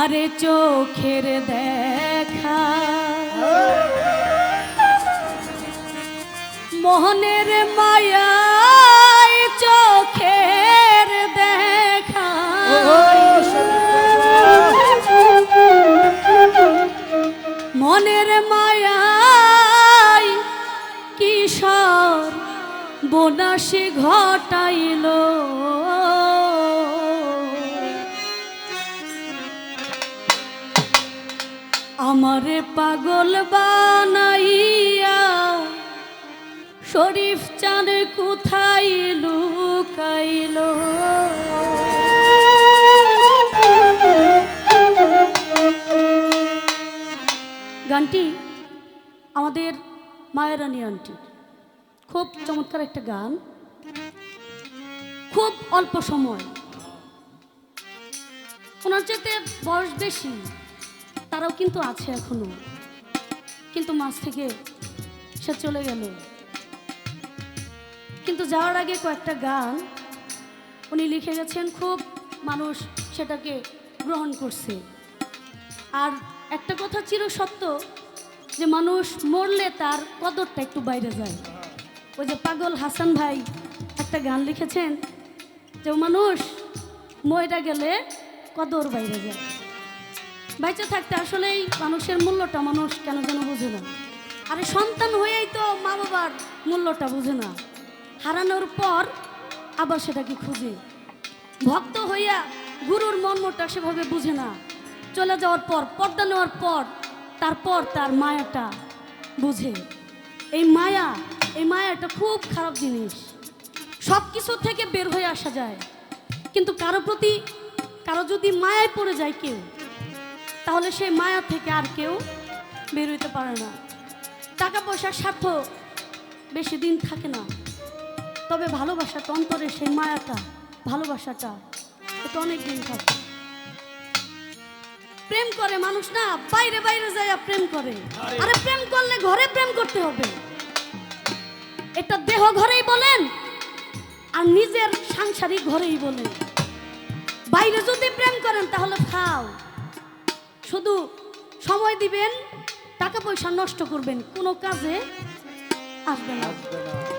আরে চোখের দেখা। মোহনের মায়ায় বনাসে ঘটাইল। আমারে পাগল বানাইয়া শরীফ চাঁদ কোথায় লুকাইল? গানটি আমাদের মায়েরানী আন্টি। খুব চমৎকার একটা গান। খুব অল্প সময়। ওনার যেতে বয়স বেশি, তারাও কিন্তু আছে এখনও। কিন্তু মাঝ থেকে সে চলে গেল। কিন্তু যাওয়ার আগে কয়েকটা গান উনি লিখে গেছেন, খুব মানুষ সেটাকে গ্রহণ করছে। আর একটা কথা চির সত্য যে মানুষ মরলে তার কদরটা একটু বাইরে যায়। ওই যে পাগল হাসান ভাই একটা গান লিখেছেন, যে মানুষ ময়রা গেলে কদর বাইরে যায়। বাইচে থাকতে আসলেই মানুষের মূল্যটা মানুষ কেন যেন বোঝে না। আরে সন্তান হয়েই তো মা বাবার মূল্যটা বোঝে না। হারানোর পর আবার সেটাকে খুঁজে? ভক্ত হইয়া গুরুর মর্মটা সেভাবে বুঝে না। চলে যাওয়ার পর, পর্দা নেওয়ার পর, তারপর তার মায়াটা বুঝে। এই মায়া, এই মায়াটা খুব খারাপ জিনিস। সব কিছু থেকে বের হয়ে আসা যায়। কিন্তু কারও প্রতি, কারও যদি মায়ায় পড়ে যায় কেউ, তাহলে সেই মায়া থেকে আর কেউ বের হইতে পারে না। টাকা পয়সার স্বার্থ বেশি দিন থাকে না। তবে ভালোবাসাটা অন্তরে সেই মায়াটা, ভালোবাসাটা, এটা অনেক দিন থাকে। প্রেম করে মানুষ না, বাইরে বাইরে যায় প্রেম করে। আরে প্রেম করলে ঘরে প্রেম করতে হবে। এটা দেহ ঘরেই বলেন, আর নিজের সাংসারিক ঘরেই বলেন। বাইরে যদি প্রেম করেন তাহলে খাও। শুধু সময় দিবেন, টাকা পয়সা নষ্ট করবেন, কোনো কাজে আসবে না।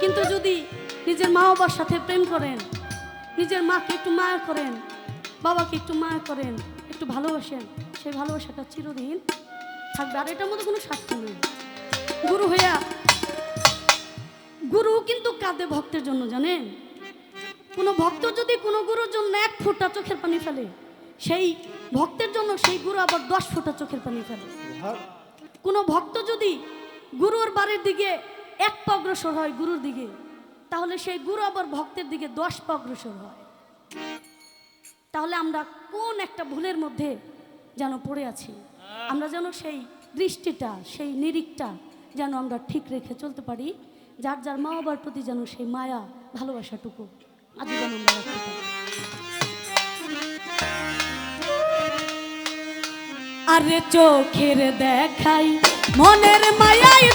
কিন্তু যদি নিজের মা বাবার সাথে প্রেম করেন, নিজের মাকে একটু মায়া করেন, বাবাকে একটু মায়া করেন, একটু ভালোবাসেন সেই ভালোবাসাটা চিরদিন থাকবে। আর এটার মধ্যে কোনো স্বার্থ নেই। গুরু হইয়া, গুরু কিন্তু কাঁদে ভক্তের জন্য, জানেন? কোনো ভক্ত যদি কোনো গুরুর জন্য এক ফোঁটা চোখের পানি ফেলে, সেই ভক্তের জন্য সেই গুরু আবার দশ ফোঁটা চোখের পানি ফেলে। কোনো ভক্ত যদি গুরুর বাড়ির দিকে এক পা অগ্রসর হয় গুরুর দিকে, তাহলে সেই গুরু আবার ভক্তের দিকে দশ পা অগ্রসর হয়। তাহলে আমরা কোন একটা ভুলের মধ্যে যেন পড়ে আছি। আমরা যেন সেই দৃষ্টিটা, সেই নিরিখটা যেন আমরা ঠিক রেখে চলতে পারি। যার যার মা বাবার প্রতি যেন সেই মায়া, ভালোবাসাটুকু আজ যেন আমরা রাখতে পারি। আরে চোখের দেখাই মনের মায়াই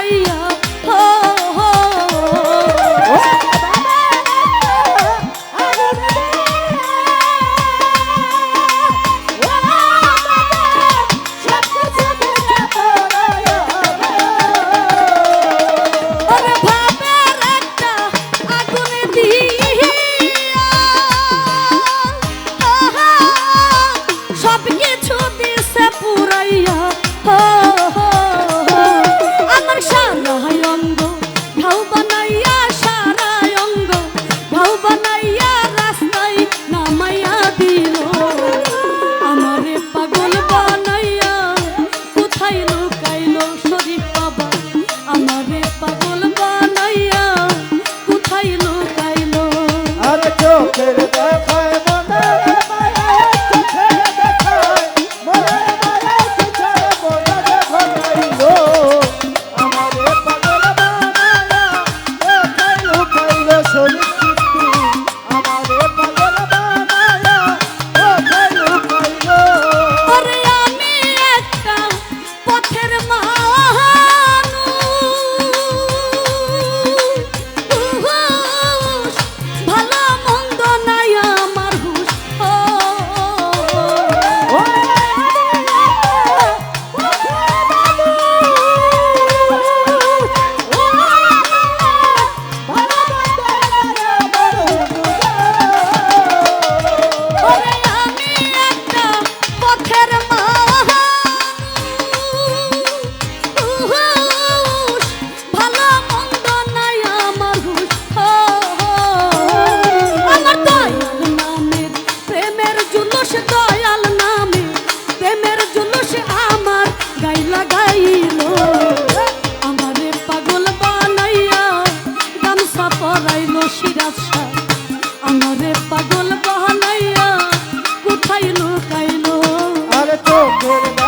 পাইয়া louco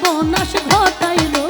সর্বনাশ ঘটাইল।